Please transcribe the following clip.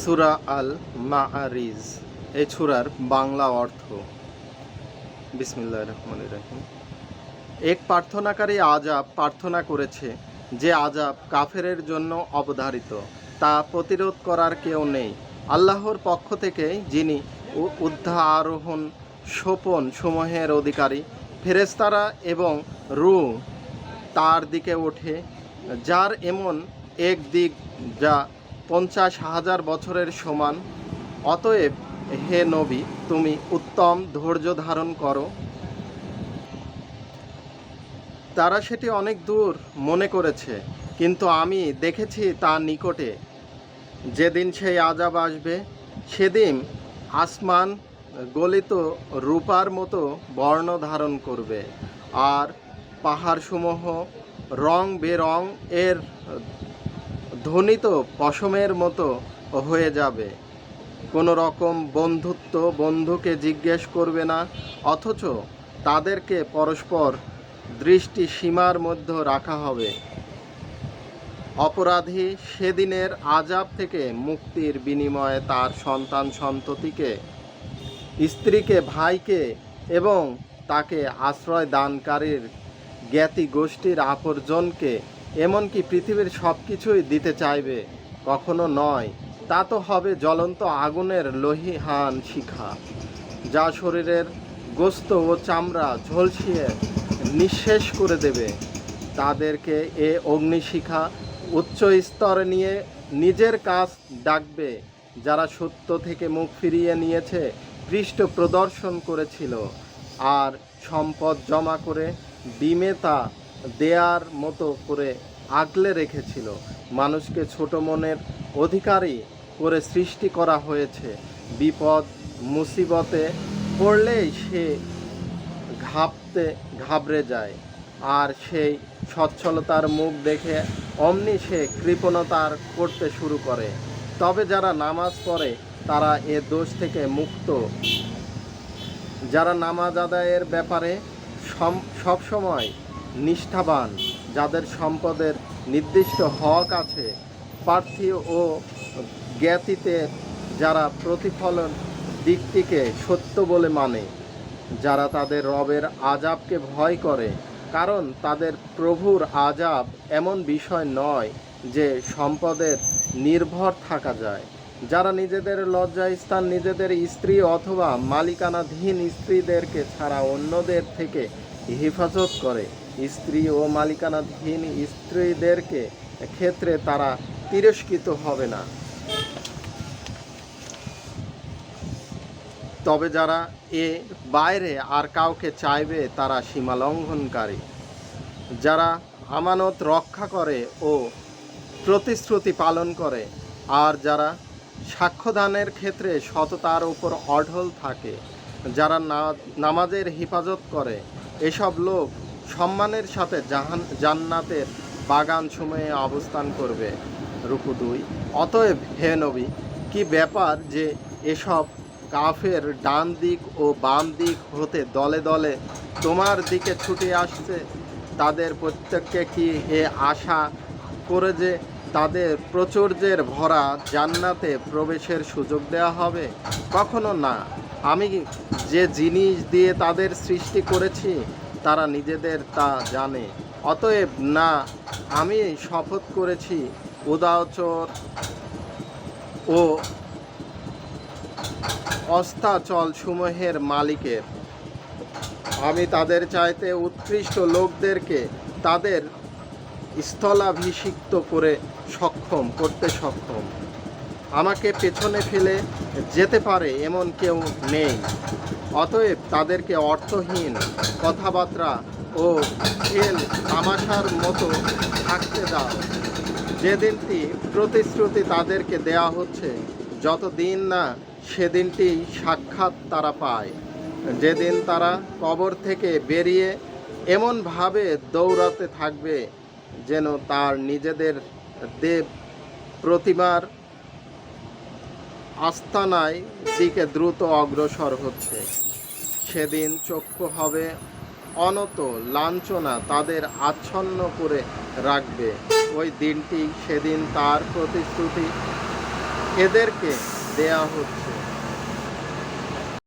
সুরা আল মাআরিজ এই ছুরার বাংলা অর্থ। বিসমিল্লাহ রহমান রাহিম। এক প্রার্থনাকারী আজাব প্রার্থনা করেছে যে আজাব কাফেরের জন্য অবধারিত, তা প্রতিরোধ করার কেউ নেই। আল্লাহর পক্ষ থেকে যিনি উদ্ধারোহণ সোপন সমূহের অধিকারী ফেরেস্তারা এবং রু তার দিকে ওঠে, যার এমন এক দিক যা পঞ্চাশ হাজার বছরের সমান। অতএব, হে নবী, তুমি উত্তম ধৈর্য ধারণ করো। তারা সেটি অনেক দূর মনে করেছে, কিন্তু আমি দেখেছি তা নিকটে। যেদিন সেই আজাব আসবে, সেদিন আসমান গলিত রূপার মতো বর্ণ ধারণ করবে, আর পাহাড়সমূহ রং বেরং এর ধ্বনিত পশমের মতো হয়ে যাবে। কোনো রকম বন্ধুত্ব বন্ধুকে জিজ্ঞেস করবে না, অথচ তাদেরকে পরস্পর দৃষ্টি সীমার মধ্যে রাখা হবে। অপরাধী সেদিনের আজাব থেকে মুক্তির বিনিময়ে তার সন্তান সন্ততিকে, স্ত্রীকে, ভাইকে এবং তাকে আশ্রয় দানকারীর জ্ঞাতি গোষ্ঠীর আপরজনকে এমনকি পৃথিবীর সব কিছুই দিতে চাইবে, কখনো নয়। তা তো হবে জ্বলন্ত আগুনের লোহিহান শিখা, যা শরীরের গোস্ত ও চামড়া ঝলসিয়ে নিঃশেষ করে দেবে। তাদেরকে এ অগ্নিশিখা উচ্চ স্তরে নিয়ে নিজের কাজ ডাকবে, যারা সত্য থেকে মুখ ফিরিয়ে নিয়েছে, পৃষ্ঠ প্রদর্শন করেছিল, আর সম্পদ জমা করে ডিমে তা দেয়ার মতো করে আগলে রেখেছিল। মানুষকে ছোট মনের অধিকারী করে সৃষ্টি করা হয়েছে। বিপদ, মুসিবতে পড়লেই সে ঘাবতে ঘাবড়ে যায়। আর সেই সচ্ছলতার মুখ দেখে অমনি সে কৃপণতার করতে শুরু করে। তবে যারা নামাজ পড়ে, তারা এ দোষ থেকে মুক্ত। যারা নামাজ আদায়ের ব্যাপারে সম- সবসময় নিষ্ঠাবান, যাদের সম্পদের নির্দিষ্ট হক আছে, প্রার্থী ও জ্ঞাতিতে যারা প্রতিফলন দিকটিকে সত্য বলে মানে যারা তাদের রবের আজাবকে ভয় করে, কারণ তাদের প্রভুর আজাব এমন বিষয় নয় যে সম্পদের নির্ভর থাকা যায়। যারা নিজেদের লজ্জাস্থান নিজেদের স্ত্রী অথবা মালিকানাধীন স্ত্রীদেরকে ছাড়া অন্যদের থেকে হেফাজত করে। স্ত্রী ও মালিকানাধীন স্ত্রীদেরকে ক্ষেত্রে তারা তিরস্কৃত হবে না। তবে যারা এ বাইরে আর কাউকে চাইবে, তারা সীমা লঙ্ঘনকারী যারা আমানত রক্ষা করে ও প্রতিশ্রুতি পালন করে, আর যারা সাক্ষ্যদানের ক্ষেত্রে সততার উপর অঢল থাকে, যারা নামাজের হেফাজত করে এসব লোক সম্মানের সাথে জাহান, জান্নাতের বাগান সময়ে অবস্থান করবে। রুকু দুই, অতএব হে নবী, কি ব্যাপার যে এসব কাফের ডান দিক ও বাম দিক হতে দলে দলে তোমার দিকে ছুটে আসছে? তাদের প্রত্যেককে কি এ আশা করে যে তাদের প্রচুর্যের ভরা জান্নাতে প্রবেশের সুযোগ দেওয়া হবে? কখনো না। আমি যে জিনিস দিয়ে তাদের সৃষ্টি করেছি, তারা নিজেদের তা জানে। অতএব না, আমি শপথ করেছি, উদাচর ও অস্তাচল সমূহের মালিকের। আমি তাদের চাইতে উৎকৃষ্ট লোকদেরকে তাদের স্থলাভিষিক্ত করে সক্ষম, করতে সক্ষম। আমাকে পেছনে ফেলে যেতে পারে এমন কেউ নেই। অতএব তাদেরকে অর্থহীন কথাবার্তা ও খেল তামাশার মতো থাকতে দাও। যেদিনটি প্রতিশ্রুতি তাদেরকে দেয়া হচ্ছে, যতদিন না সেদিনটি সাক্ষাৎ তারা পায়। যেদিন তারা কবর থেকে বেরিয়ে এমনভাবে দৌড়াতে থাকবে, যেন তার নিজেদের দেব প্রতিমার আস্তানায় দিকে দ্রুত অগ্রসর হচ্ছে। সেদিন চক্ষু হবে অনত লাঞ্ছনা তাদের আচ্ছন্ন করে রাখবে। ওই দিনটি সেদিন তার প্রতিশ্রুতি এদেরকে দেয়া হচ্ছে।